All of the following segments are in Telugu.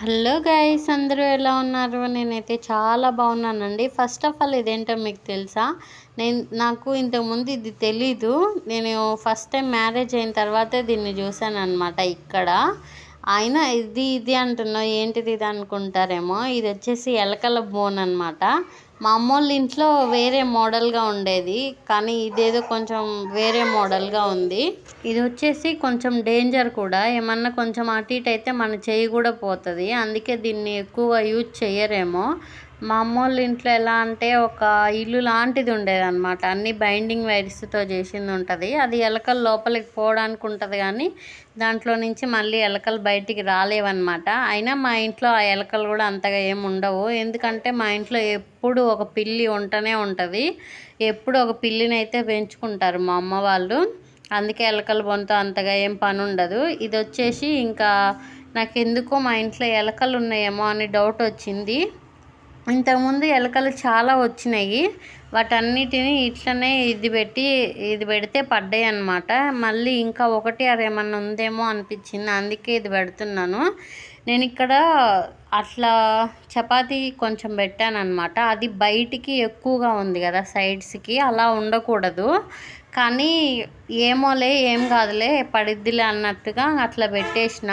హలో గైస్ అందరూ ఎలా ఉన్నారు? నేనైతే చాలా బాగున్నానండి. ఫస్ట్ ఆఫ్ ఆల్ ఇదేంటో మీకు తెలుసా? నేను నాకు ఇంతకుముందు ఇది తెలీదు. నేను ఫస్ట్ టైం మ్యారేజ్ అయిన తర్వాతే దీన్ని చూశాను అనమాట ఇక్కడ. అయినా ఇది ఇది అంటున్నావు ఏంటిది ఇది అనుకుంటారేమో. ఇది వచ్చేసి ఎలకల బోన్ అనమాట మా అమ్మోళ్ళ ఇంట్లో వేరే మోడల్గా ఉండేది కానీ ఇదేదో కొంచెం వేరే మోడల్గా ఉంది. ఇది వచ్చేసి కొంచెం డేంజర్ కూడా. ఏమన్నా కొంచెం అటు ఇటు అయితే మన చేయి కూడా పోతుంది. అందుకే దీన్ని ఎక్కువ యూజ్ చేయరేమో. మా అమ్మోళ్ళ ఇంట్లో ఎలా అంటే ఒక ఇల్లు లాంటిది ఉండేదన్నమాట. అన్ని బైండింగ్ వైర్స్తో చేసింది ఉంటుంది. అది ఎలకలు లోపలికి పోవడానికి ఉంటుంది కానీ దాంట్లో నుంచి మళ్ళీ ఎలకలు బయటికి రాలేవన్నమాట. అయినా మా ఇంట్లో ఆ ఎలకలు కూడా అంతగా ఏమి ఉండవు. ఎందుకంటే మా ఇంట్లో ఎప్పుడు ఒక పిల్లి ఉంటూనే ఉంటుంది. ఎప్పుడు ఒక పిల్లిని అయితే పెంచుకుంటారు మా అమ్మ వాళ్ళు. అందుకే ఎలకల బొంతో అంతగా ఏం పని ఉండదు. ఇది వచ్చేసి ఇంకా నాకు ఎందుకో మా ఇంట్లో ఎలకలు ఉన్నాయేమో అని డౌట్ వచ్చింది. ఇంతకుముందు ఎలకలు చాలా వచ్చినాయి. వాటన్నిటిని ఇట్లనే ఇది పెట్టి ఇది పెడితే పడ్డాయి అనమాట మళ్ళీ ఇంకా ఒకటి అదేమన్నా ఉందేమో అనిపించింది. అందుకే ఇది పెడుతున్నాను. నేను ఇక్కడ అట్లా చపాతి కొంచెం పెట్టాను అనమాట అది బయటికి ఎక్కువగా ఉంది కదా సైడ్స్కి. అలా ఉండకూడదు. కానీ ఏమోలే ఏం కాదులే పడిద్దిలే అన్నట్టుగా అట్లా పెట్టేసిన.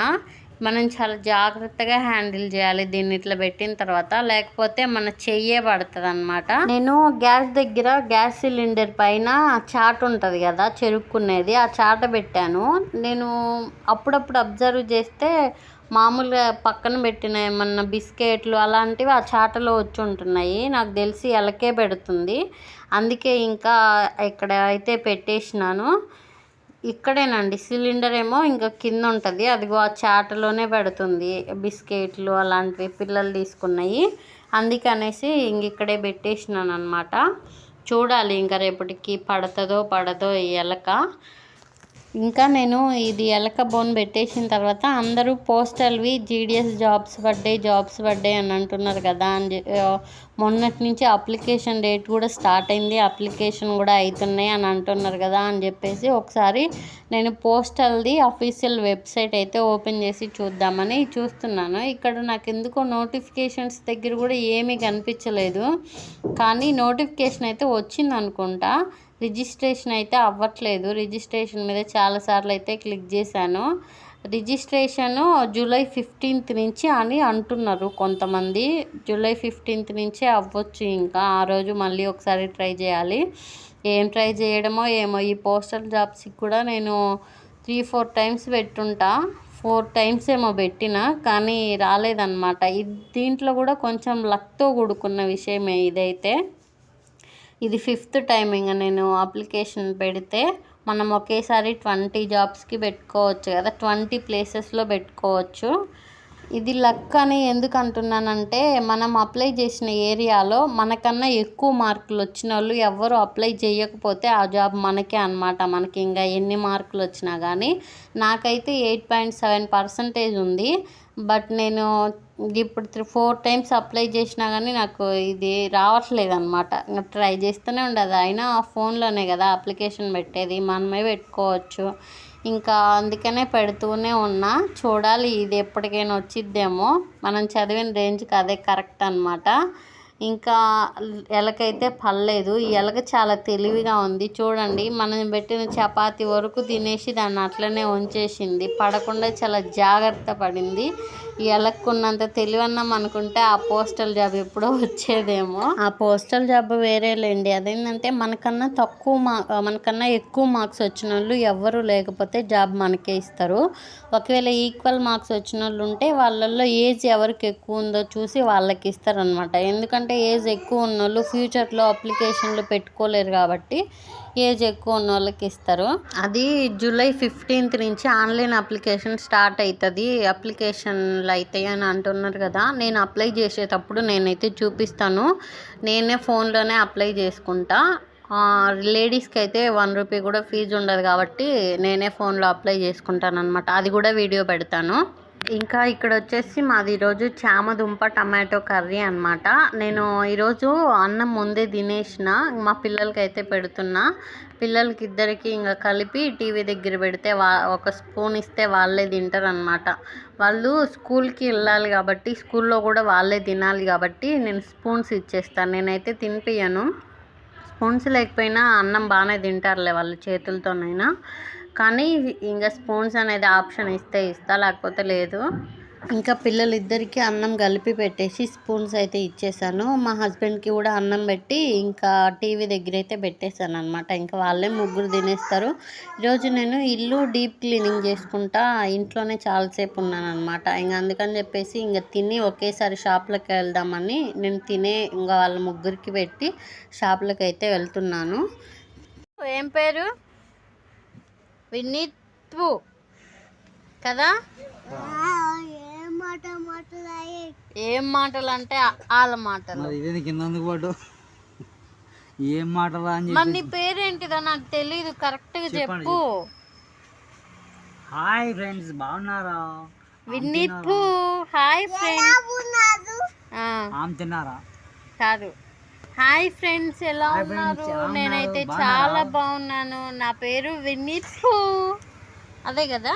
మనం చాలా జాగ్రత్తగా హ్యాండిల్ చేయాలి దీన్ని ఇట్లా పెట్టిన తర్వాత. లేకపోతే మన చెయ్యే పడుతుంది అనమాట నేను గ్యాస్ దగ్గర గ్యాస్ సిలిండర్ పైన చాట ఉంటుంది కదా చెరుక్కునేది. ఆ చాట పెట్టాను. నేను అప్పుడప్పుడు అబ్జర్వ్ చేస్తే మామూలుగా పక్కన పెట్టిన ఏమన్నా బిస్కెట్లు అలాంటివి ఆ చాటలో వచ్చి ఉంటున్నాయి. నాకు తెలిసి ఎలకే పెడుతుంది. అందుకే ఇంకా ఇక్కడ అయితే పెట్టేసినాను. ఇక్కడేనండి. సిలిండర్ ఏమో ఇంకా కింద ఉంటుంది అదిగో ఆ చాటలోనే పెడుతుంది. బిస్కెట్లు అలాంటివి పిల్లలు తీసుకున్నాయి. అందుకనేసి ఇంక ఇక్కడే పెట్టేసినాను అనమాట చూడాలి ఇంకా రేపటికి పడుతుందో పడదో ఎలక. ఇంకా నేను ఇది ఎలక బోన్ పెట్టేసిన తర్వాత అందరూ పోస్టల్వి జీడిఎస్ జాబ్స్ పడ్డాయి జాబ్స్ పడ్డాయి అని అంటున్నారు కదా అని మొన్నటి నుంచి అప్లికేషన్ డేట్ కూడా స్టార్ట్ అయింది అప్లికేషన్ కూడా అవుతున్నాయి అని అంటున్నారు కదా అని చెప్పేసి ఒకసారి నేను పోస్టల్ది అఫీషియల్ వెబ్సైట్ అయితే ఓపెన్ చేసి చూద్దామని చూస్తున్నాను. ఇక్కడ నాకు ఎందుకో నోటిఫికేషన్స్ దగ్గర కూడా ఏమీ కనిపించలేదు. కానీ నోటిఫికేషన్ అయితే వచ్చింది అనుకుంటా రిజిస్ట్రేషన్ అయితే అవ్వట్లేదు. రిజిస్ట్రేషన్ మీద చాలాసార్లు అయితే క్లిక్ చేశాను. రిజిస్ట్రేషను జూలై ఫిఫ్టీన్త్ నుంచి అని అంటున్నారు కొంతమంది. జూలై ఫిఫ్టీన్త్ నుంచే అవ్వచ్చు ఇంకా. ఆ రోజు మళ్ళీ ఒకసారి ట్రై చేయాలి. ఏం ట్రై చేయడమో ఏమో. ఈ పోస్టల్ జాబ్స్కి కూడా నేను త్రీ ఫోర్ టైమ్స్ పెట్టుంటా. ఫోర్ టైమ్స్ ఏమో పెట్టిన కానీ రాలేదన్నమాట. ఇది దీంట్లో కూడా కొంచెం లక్తో కూడుకున్న విషయమే ఇదైతే. ఇది ఫిఫ్త్ టైమింగ్ నేను అప్లికేషన్ పెడితే మనం ఒకేసారి ట్వంటీ జాబ్స్కి పెట్టుకోవచ్చు కదా. ట్వంటీ ప్లేసెస్లో పెట్టుకోవచ్చు. ఇది లక్ అని ఎందుకు అంటున్నానంటే మనం అప్లై చేసిన ఏరియాలో మనకన్నా ఎక్కువ మార్కులు వచ్చిన వాళ్ళు ఎవరు అప్లై చేయకపోతే ఆ జాబ్ మనకే అనమాట మనకి ఇంకా ఎన్ని మార్కులు వచ్చినా కానీ నాకైతే ఎయిట్ పాయింట్ సెవెన్ పర్సంటేజ్ ఉంది. బట్ నేను ఇప్పుడు త్రీ ఫోర్ టైమ్స్ అప్లై చేసినా కానీ నాకు ఇది రావట్లేదు అనమాట ట్రై చేస్తూనే ఉండదు. అయినా ఫోన్లోనే కదా అప్లికేషన్ పెట్టేది. మనమే పెట్టుకోవచ్చు. ఇంకా అందుకనే పెడుతూనే ఉన్నా. చూడాలి ఇది ఎప్పటికైనా వచ్చిద్దేమో. మనం చదివిన రేంజ్కి అదే కరెక్ట్ అనమాట ఇంకా ఎలకైతే పడలేదు. ఈ ఎలక చాలా తెలివిగా ఉంది. చూడండి మనం పెట్టిన చపాతి వరకు తినేసి దాన్ని అట్లనే ఉంచేసింది. పడకుండా చాలా జాగ్రత్త పడింది. ఈ ఎలక్కున్నంత తెలివన్నాం అనుకుంటే ఆ పోస్టల్ జాబ్ ఎప్పుడో వచ్చేదేమో. ఆ పోస్టల్ జాబ్ వేరేలేండి అదేంటంటే మనకన్నా తక్కువ మా మనకన్నా ఎక్కువ మార్క్స్ వచ్చిన వాళ్ళు ఎవరు లేకపోతే జాబ్ మనకే ఇస్తారు. ఒకవేళ ఈక్వల్ మార్క్స్ వచ్చిన వాళ్ళు ఉంటే వాళ్ళల్లో ఏజ్ ఎవరికి ఎక్కువ ఉందో చూసి వాళ్ళకి ఇస్తారనమాట ఎందుకంటే ఏజ్ ఎక్కువ ఉన్న వాళ్ళు ఫ్యూచర్లో అప్లికేషన్లు పెట్టుకోలేరు కాబట్టి ఏజ్ ఎక్కువ ఉన్న వాళ్ళకి ఇస్తారు. అది జూలై ఫిఫ్టీన్త్ నుంచి ఆన్లైన్ అప్లికేషన్ స్టార్ట్ అవుతుంది అప్లికేషన్లు అవుతాయి అని అంటున్నారు కదా నేను అప్లై చేసేటప్పుడు నేనైతే చూపిస్తాను. నేనే ఫోన్లోనే అప్లై చేసుకుంటా. లేడీస్కి అయితే వన్ రూపీ కూడా ఫీజు ఉండదు కాబట్టి నేనే ఫోన్లో అప్లై చేసుకుంటాను అనమాట అది కూడా వీడియో పెడతాను. ఇంకా ఇక్కడ వచ్చేసి మాది ఈరోజు చామదుంప టమాటో కర్రీ అనమాట నేను ఈరోజు అన్నం ముందే తినేసిన మా పిల్లలకి అయితే పెడుతున్నా. పిల్లలకి ఇద్దరికి ఇంకా కలిపి టీవీ దగ్గర పెడితే వా ఒక స్పూన్ ఇస్తే వాళ్ళే తింటారు అనమాట వాళ్ళు స్కూల్కి వెళ్ళాలి కాబట్టి స్కూల్లో కూడా వాళ్ళే తినాలి కాబట్టి నేను స్పూన్స్ ఇచ్చేస్తాను. నేనైతే తినిపియను స్పూన్స్ లేకపోయినా అన్నం బాగానే తింటారులే వాళ్ళు చేతులతోనైనా. కానీ ఇంకా స్పూన్స్ అనేది ఆప్షన్ ఇస్తే ఇస్తా లేకపోతే లేదు. ఇంకా పిల్లలిద్దరికీ అన్నం కలిపి పెట్టేసి స్పూన్స్ అయితే ఇచ్చేసాను. మా హస్బెండ్కి కూడా అన్నం పెట్టి ఇంకా టీవీ దగ్గర అయితే పెట్టేశాను అనమాట ఇంకా వాళ్ళే ముగ్గురు తినేస్తారు. ఈరోజు నేను ఇల్లు డీప్ క్లీనింగ్ చేసుకుంటా ఇంట్లోనే చాలాసేపు ఉన్నాను అనమాట ఇంకా అందుకని చెప్పేసి ఇంకా తిని ఒకేసారి షాప్లోకి వెళ్దామని నేను తినే ఇంకా వాళ్ళ ముగ్గురికి పెట్టి షాప్లోకి అయితే వెళ్తున్నాను. ఏం పేరు? వినీత్వు. కదా? ఏం మాటలు అంటే వాళ్ళ మాటలు. పాటు ఏం మాటలా అని మరి నీ పేరేంటిదో నాకు తెలీదు కరెక్ట్గా చెప్పు. హాయ్ ఫ్రెండ్స్ బాగున్నారా? వినీత్వు. Hi friends. ఆమె తిన్నారా? కాదు. హాయ్ ఫ్రెండ్స్ ఎలా ఉన్నారు? నేనైతే? చాలా బాగున్నాను. నా పేరు వినీత్వు అదే కదా?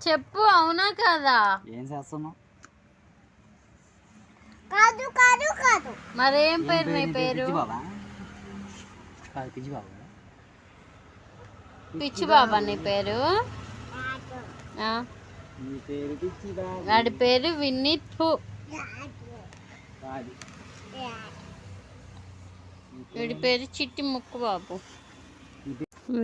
చెప్పు అవునా కదా? ఏం చేస్తున్నావు? కాదు కాదు కాదు. మరేం ఏం పేరు నీ? పేరు? పిచ్చి బాబా? నీ పేరు? ఆ, నీ పేరు పిచ్చి బాబా. వాడి పేరు వినీత్వు వీడి పేరు చిట్టి ముక్కు బాబు.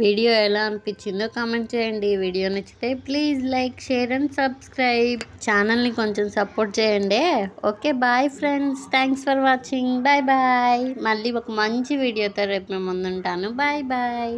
వీడియో ఎలా అనిపించిందో కామెంట్ చేయండి. వీడియో నచ్చితే please like share and subscribe. ఛానల్ని కొంచెం సపోర్ట్ చేయండి. Okay bye friends. Thanks for watching. Bye bye. మళ్ళీ ఒక మంచి వీడియోతో రేపు మేము ముందుంటాను. Bye bye.